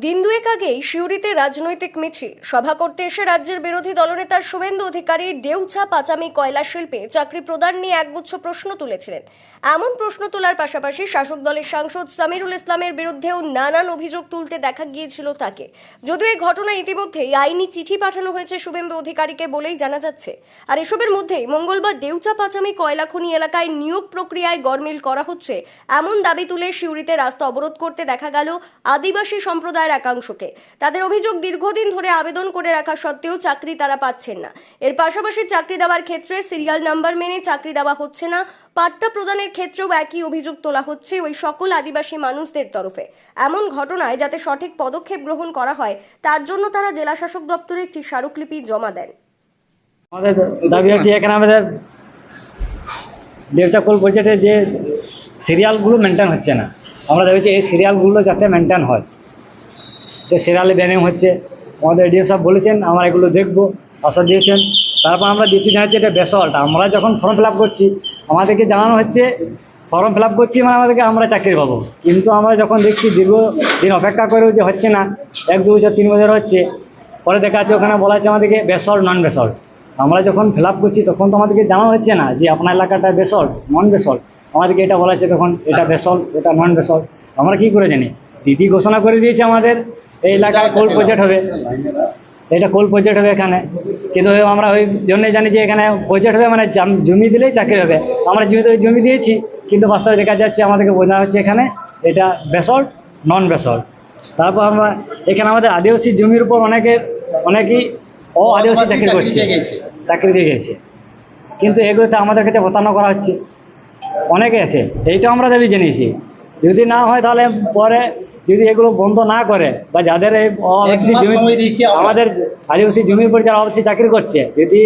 দিন দুয়েক আগেই সিউড়িতে রাজনৈতিক মিছিল। সভা করতে এসে রাজ্যের বিরোধী দলনেতা শুভেন্দু অধিকারী ডেউচা পাচামি কয়লা শিল্পে চাকরি প্রদান নিয়ে একগুচ্ছ প্রশ্ন তুলেছিলেন। এমন প্রশ্ন তোলার পাশাপাশি শাসক দলের সাংসদ সামিরুল ইসলামের বিরুদ্ধেও নানান অভিযোগ তুলতে দেখা গিয়েছিল তাকে। যদিও এই ঘটনা ইতিমধ্যেই আইনি চিঠি পাঠানো হয়েছে শুভেন্দু অধিকারীকে বলেই জানা যাচ্ছে। আর এসবের মধ্যেই মঙ্গলবার ডেউচা পাচামি কয়লা খনি এলাকায় নিয়োগ প্রক্রিয়ায় গরমিল করা হচ্ছে। এমন দাবি তুলে সিউড়িতে রাস্তা অবরোধ করতে দেখা গেল আদিবাসী সম্প্রদায়ের একাংশকে। তাদের অভিযোগ দীর্ঘদিন ধরে আবেদন করে রাখা সত্ত্বেও চাকরি তারা পাচ্ছেন না। এর পাশাপাশি চাকরি দেওয়ার ক্ষেত্রে সিরিয়াল নাম্বার মেনে চাকরি দেওয়া হচ্ছে না। পাট্টা প্রদানের ক্ষেত্রেও একই অভিযোগ তোলা হচ্ছে ওই সকল আদিবাসী মানুষদের তরফে। এমন ঘটনায় যাতে সঠিক পদক্ষেপ গ্রহণ করা হয়, তার জন্য তারা জেলা শাসক দপ্তরে একটি স্মারকলিপি জমা দেন। আমাদের দাবি হচ্ছে এখানে আমাদের দেবচাকুল প্রজেক্টে যে সিরিয়ালগুলো মেনটেন হচ্ছে না। আমরা হচ্ছে এই সিরিয়ালগুলো যাতে মেনটেন হয়। যে সিরিয়ালে ব্যানিং হচ্ছে। আমাদের এডিএম সাহেব বলেছেন, আমরা এগুলো দেখব। আশা দিয়েছেন। তারপর আমরা দ্বিতীয় জানাচ্ছি এটা বেসল্ট আমরা যখন ফর্ম ফিল করছি, আমাদেরকে জানানো হচ্ছে ফর্ম ফিল করছি মানে আমাদেরকে আমরা চাকরি পাবো। কিন্তু আমরা যখন দেখছি দীর্ঘ দিন অপেক্ষা করেও যে হচ্ছে না, এক দু বছর, তিন বছর হচ্ছে, পরে দেখা যাচ্ছে ওখানে বলা হচ্ছে আমাদেরকে বেসল্ট নন বেসল্ট আমরা যখন ফিল করছি, তখন তো আমাদেরকে জানানো হচ্ছে না যে আপনার এলাকাটা বেসল্ট নন বেসল্ট আমাদেরকে এটা বলা হচ্ছে তখন, এটা বেসল্ট এটা নন বেসল্ট আমরা কি করে জানি? দিদি ঘোষণা করে দিয়েছে আমাদের এই এলাকায় কোল প্রজেক্ট হবে। এটা কোল প্রজেক্ট হবে এখানে। কিন্তু আমরা ওই জন্যই জানি যে এখানে প্রজেক্ট হবে মানে জমি দিলেই চাকরি হবে। আমরা জমিতে ওই জমি দিয়েছি কিন্তু বাস্তবে দেখা যাচ্ছে আমাদেরকে বোঝা হচ্ছে এখানে এটা বেসল্ট নন বেসল্ট তারপর আমরা এখানে আমাদের আদিবাসী জমির উপর অনেকে অনেকেই ও আদিবাসী চাকরি করছে। চাকরি দিয়ে গেছে। কিন্তু এগুলোতে আমাদের কাছে প্রতারণা করা হচ্ছে। অনেকে আছে এইটা আমরা দাবি জানিয়েছি। যদি না হয় তাহলে পরে যদি এগুলো বন্ধ না করে বা যাদের এই জমি। আমাদের আদিবাসী জমির উপর যারা আদিবাসী চাকরি করছে যদি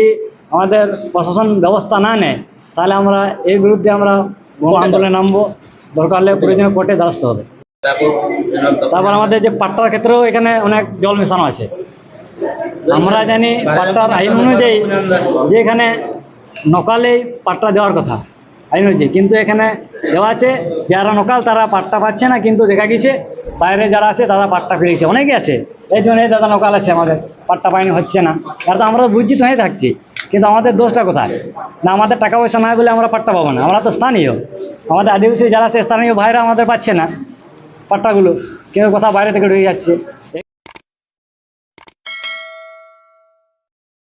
আমাদের প্রশাসন ব্যবস্থা না নেয় তাহলে আমরা এর বিরুদ্ধে আমরা আন্দোলনে নামবো। দরকার হলে প্রয়োজনে কোর্টে দ্বারস্থ হবে। তারপর আমাদের যে পাট্টার ক্ষেত্রেও এখানে অনেক জল মেশানো আছে। আমরা জানি পাট্টার আইন অনুযায়ী যে এখানে নকালেই পাট্টা দেওয়ার কথা। আইন অনুযায়ী কিন্তু এখানে দেওয়া আছে, যারা নকাল, তারা পাট্টা পাচ্ছে না, কিন্তু দেখা গেছে বাইরে যারা আছে, তারা পাট্টা পেয়েছে অনেকে আছে। এই জন্য এই দাদা নকাল আছে আমাদের। পাট্টা পাইনি হচ্ছে না। আর তো আমরা তো বুঝছি, তো হয়ে থাকছি। কিন্তু আমাদের দোষটা কোথায়? না, আমাদের টাকা পয়সা নাই বলে আমরা পাট্টা পাবো না। আমরা তো স্থানীয়। আমাদের আদিবাসী যারা আছে, স্থানীয় ভাইরা আমাদের পাচ্ছে না পাট্টাগুলো। কিন্তু কোথাও বাইরে থেকে ঢুকে যাচ্ছে।